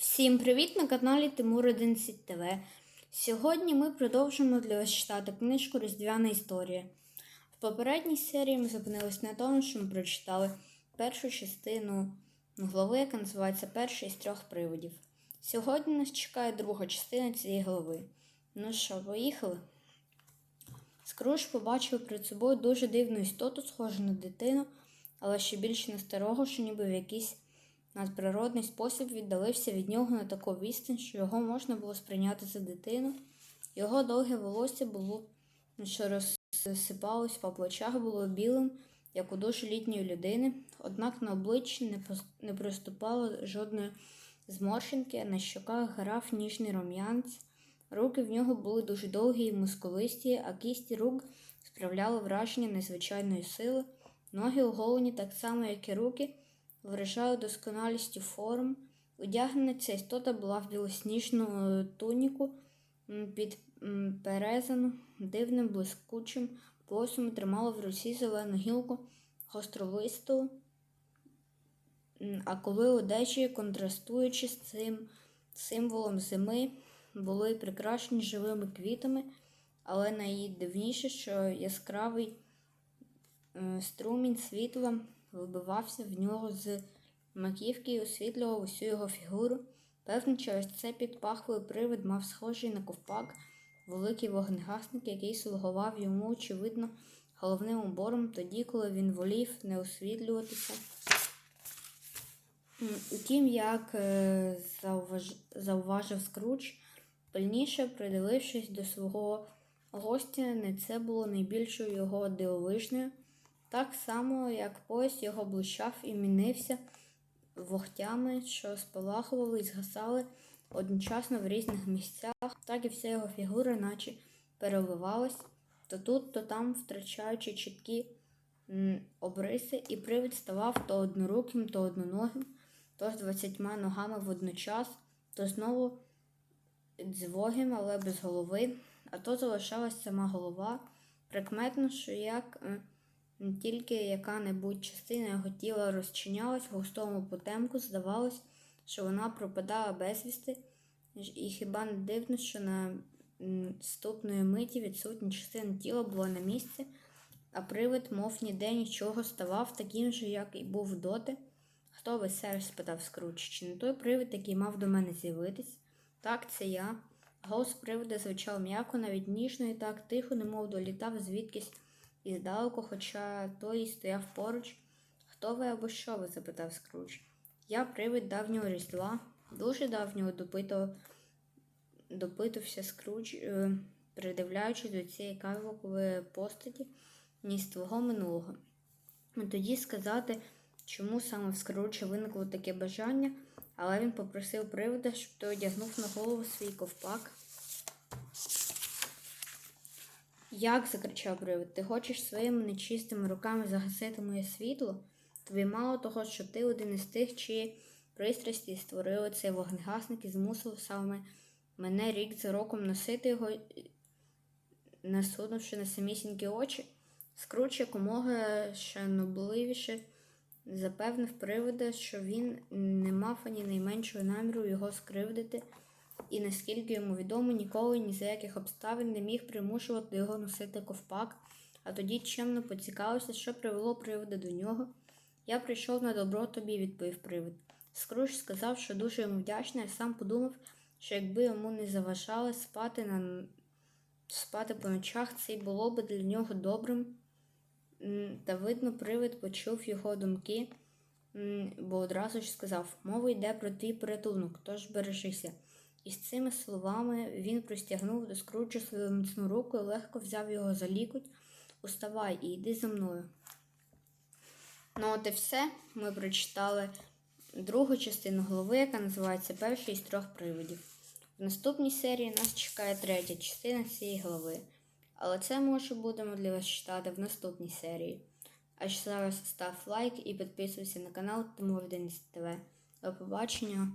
Всім привіт на каналі Тимур 11 ТВ. Сьогодні ми продовжимо для вас читати книжку Різдвяна історія. В попередній серії ми зупинились на тому, що ми прочитали першу частину глави, яка називається Перший із трьох приводів. Сьогодні нас чекає друга частина цієї глави. Ну що, поїхали? Скруш побачив перед собою дуже дивну істоту, схожу на дитину, але ще більше на старого, що ніби в якийсь надприродний спосіб віддалився від нього на таку відстань, що його можна було сприйняти за дитину. Його довге волосся було, що розсипалось по плечах, було білим, як у душі літньої людини, однак на обличчі не, приступало жодної зморщинки, на щоках грав ніжний рум'янець. Руки в нього були дуже довгі і мускулисті, а кісті рук справляли враження незвичайної сили. Ноги оголені так само, як і руки, вражали досконалістю форм. Одягнена ця істота була в білосніжну е, туніку, підперезану дивним блискучим посом тримала в руці зелену гілку гостролисту, а коли одежі, контрастуючи з цим символом зими, були прикрашені живими квітами, але найдивніше, що яскравий струмінь світла вибивався в нього з маківки і освітлював усю його фігуру. Певно, через це під пахвою привид мав схожий на ковпак, великий вогнегасник, який слугував йому, очевидно, головним убором тоді, коли він волів не освітлюватися. Утім, як е, зауваж... зауважив Скруч, пильніше придивившись до свого гостя, не це було найбільшою його дивовижною. Так само, як пояс його блищав і мінився вогтями, що спалахували і згасали одночасно в різних місцях, так і вся його фігура, наче переливалась, то тут, то там, втрачаючи чіткі обриси, і привид ставав то одноруким, то одноногим, то з двадцятьма ногами водночас, то знову дзвогим, але без голови, а то залишалась сама голова. Прикметно, що як тільки яка-небудь частина його тіла розчинялась в густому потемку, здавалось, що вона пропадала безвісти, і хіба не дивно, що на м, ступної миті відсутня частина тіла була на місці, а привид, мов ніде нічого, ставав таким же, як і був доти. Хто ви, сер? спитав Скруч. Чи не той привид, який мав до мене з'явитись? Так, це я. Голос привода звучав м'яко, навіть ніжно і так тихо, немов долітав звідкись і здалеку, хоча той і стояв поруч. Хто ви або що ви? запитав Скруч. Я привид давнього різдва, дуже давнього допитувався Скруч, е, придивляючись до цієї кавової постаті, ні з твого минулого. Ну, Тоді сказати, чому саме в Скруча виникло таке бажання, але він попросив привода, щоб той одягнув на голову свій ковпак. Як? закричав привид, ти хочеш своїми нечистими руками загасити моє світло? Тобі мало того, що ти один із тих, чиї пристрасті створили цей вогнегасник і змусив саме мене рік за роком носити його, насунувши на самісінькі очі. Скруч якомога шанобливіше запевнив привода, що він не мав ані найменшого наміру його скривдити, і наскільки йому відомо, ніколи ні за яких обставин не міг примушувати його носити ковпак, а тоді чемно поцікавився, що привело привода до нього. Я прийшов на добро тобі, відповів привид. Скруч сказав, що дуже йому вдячний, а сам подумав, що якби йому не заважали спати на спати по ночах, це й було б для нього добрим. Та видно, привид почув його думки, бо одразу ж сказав: мова йде про твій порятунок, тож бережися. І з цими словами він простягнув до скручу свою міцну руку і легко взяв його за лікоть. Уставай і йди за мною. Ну, от і все. Ми прочитали другу частину голови, яка називається Перший із трьох привидів. В наступній серії нас чекає третя частина цієї глави. Але це ми вже будемо для вас читати в наступній серії. А ж зараз став лайк і підписуйся на канал Тимур Денис ТВ. До побачення!